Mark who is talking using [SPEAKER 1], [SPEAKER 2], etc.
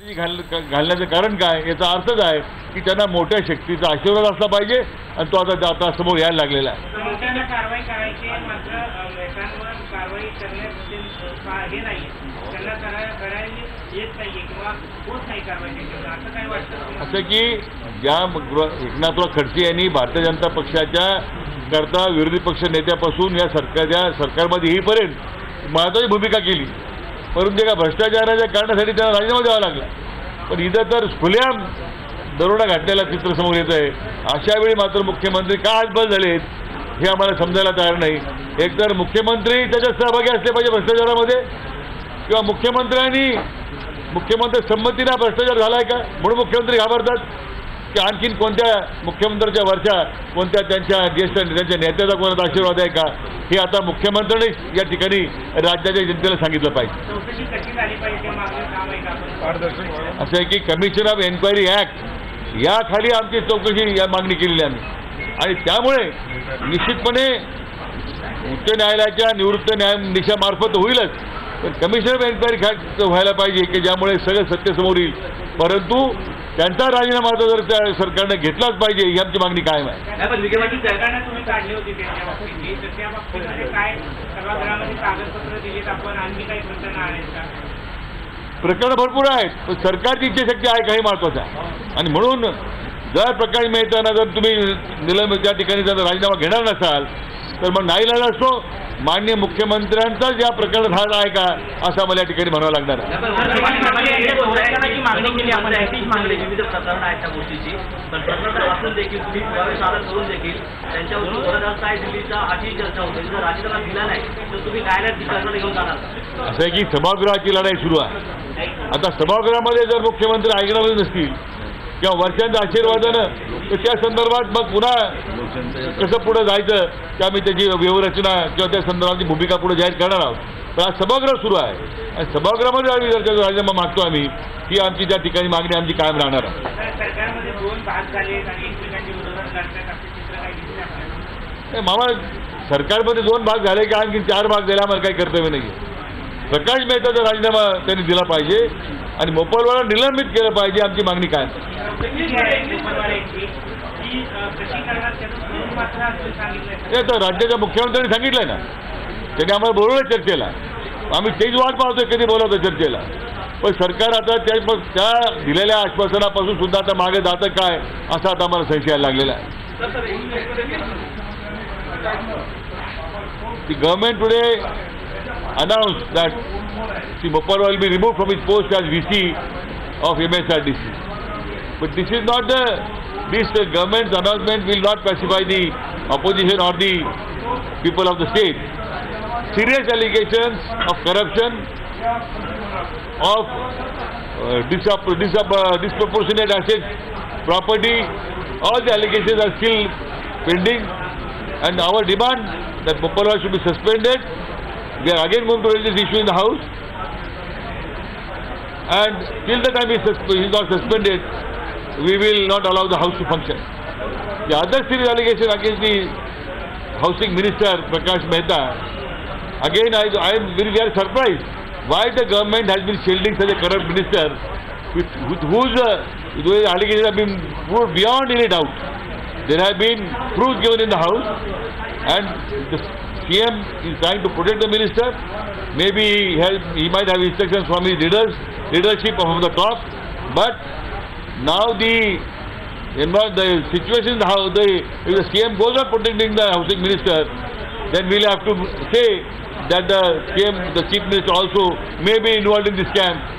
[SPEAKER 1] घाल घालण्याचं कारण काय याचा अर्थच आहे की त्यांना मोठ्या शक्तीचा आशीर्वाद असला पाहिजे आणि तो आता आता समोर यायला लागलेला आहे.
[SPEAKER 2] असं
[SPEAKER 1] की ज्या एकनाथराव खडसे यांनी भारतीय जनता पक्षाच्या करता विरोधी पक्ष नेत्यापासून या सरकारच्या सरकारमध्ये येईपर्यंत महत्वाची भूमिका केली. परंतु एका भ्रष्टाचाराच्या कारणासाठी त्यांना राजीनामा द्यावा लागला. पण इथं तर खुल्याम दरोडा घातलेला चित्र समोर येत आहे अशा वेळी मात्र मुख्यमंत्री का हातबल झालेत हे आम्हाला समजायला तयार नाही. एकतर मुख्यमंत्री त्याच्यात सहभागी असले पाहिजे भ्रष्टाचारामध्ये किंवा मुख्यमंत्र्यांनी मुख्यमंत्री संमतीनं भ्रष्टाचार भ्रष्टाचार झालाय का म्हणून मुख्यमंत्री घाबरतात. की आणखीन कोणत्या मुख्यमंत्र्याच्या वरच्या कोणत्या त्यांच्या ज्येष्ठ त्यांच्या नेत्याचा कोणाचा आशीर्वाद आहे का? हे आता मुख्यमंत्र्यांनी या ठिकाणी राज्याच्या जनतेला सांगितलं पाहिजे. असं आहे की कमिशन ऑफ एन्क्वायरी ॲक्ट या खाली आमची चौकशी या मागणी केलेली आहे आम्ही. आणि त्यामुळे निश्चितपणे उच्च न्यायालयाच्या निवृत्त न्यायाधीशामार्फत होईलच. पण कमिशन ऑफ एन्क्वायरी व्हायला पाहिजे की ज्यामुळे सगळं सत्य समोर येईल. परंतु त्यांचा राजीनामा जर त्या सरकारनं घेतलाच पाहिजे ही आमची मागणी कायम आहे.
[SPEAKER 2] काही प्रकरण
[SPEAKER 1] प्रकरणं भरपूर आहेत पण सरकारची इच्छाशक्ती आहे का हे महत्वाचं आहे आणि म्हणून जर प्रकाश मेहताना जर तुम्ही निलंबित त्या ठिकाणी जर राजीनामा घेणार नसाल तर मग नाईलाज असतो. माननीय मुख्यमंत्र्यांचाच या प्रकरणात हात आहे का असं आम्हाला या ठिकाणी म्हणावं लागणार
[SPEAKER 3] नाही, नाही?
[SPEAKER 1] असं आहे की सभागृहाची लढाई सुरू आहे. आता सभागृहामध्ये जर मुख्यमंत्री ऐकणार नसतील किंवा वर्षांच्या आशीर्वादानं तर त्या संदर्भात मग पुन्हा कसं पुढे जायचं त्या आम्ही त्याची व्यवरचना किंवा त्या संदर्भातली भूमिका पुढे जाहीर करणार आहोत. पण आज सभागृह सुरू आहे. आणि सभागृहामध्ये आम्ही जर राजीनामा मागतो आम्ही ही आमची त्या ठिकाणी मागणी आमची कायम राहणार आहे. नाही, मामा सरकारमध्ये दोन भाग झाले की आणखी चार भाग झाले आम्हाला काही कर्तव्य नाही प्रकाश मेहताचा राजीनामा त्यांनी दिला पाहिजे आणि मोपलवाडा निलंबित केलं पाहिजे आमची मागणी काय?
[SPEAKER 2] ते
[SPEAKER 1] तर राज्याच्या मुख्यमंत्र्यांनी सांगितलंय ना. त्यांनी आम्हाला बोलवलं चर्चेला. आम्ही तेच वाट पाहतोय कधी बोलवतो चर्चेला. पण सरकार आता त्या त्या दिलेल्या आश्वासनापासून सुद्धा आता मागे जातं काय असा आता आम्हाला संशय लागलेला आहे. ती गव्हर्नमेंट पुढे announced that Sri will be removed from his post as VC of MSRDC. But this is not the, this uh, government's announcement will not pacify the opposition or the people of the state. Serious allegations of corruption, of uh, disap- disap- uh, disproportionate assets, property, all the allegations are still pending and our demand that Bopalwal should be suspended. We are again going to raise this issue in the House. And till the time he, he is not suspended, we will not allow the House to function. The other serious allegation against the Housing Minister Prakash Mehta, again I, I am very, very surprised why the government has been shielding such a corrupt minister with, with whose uh, whose allegations have been proved beyond any doubt. There have been proofs given in the House, and the CM is trying to protect the minister. Maybe he, has, he might have instructions from his leaders, leadership from the top, but now the the situation how the if the CM goes on protecting the housing minister, then we'll have to say that the CM, the chief minister also may be involved in this scam.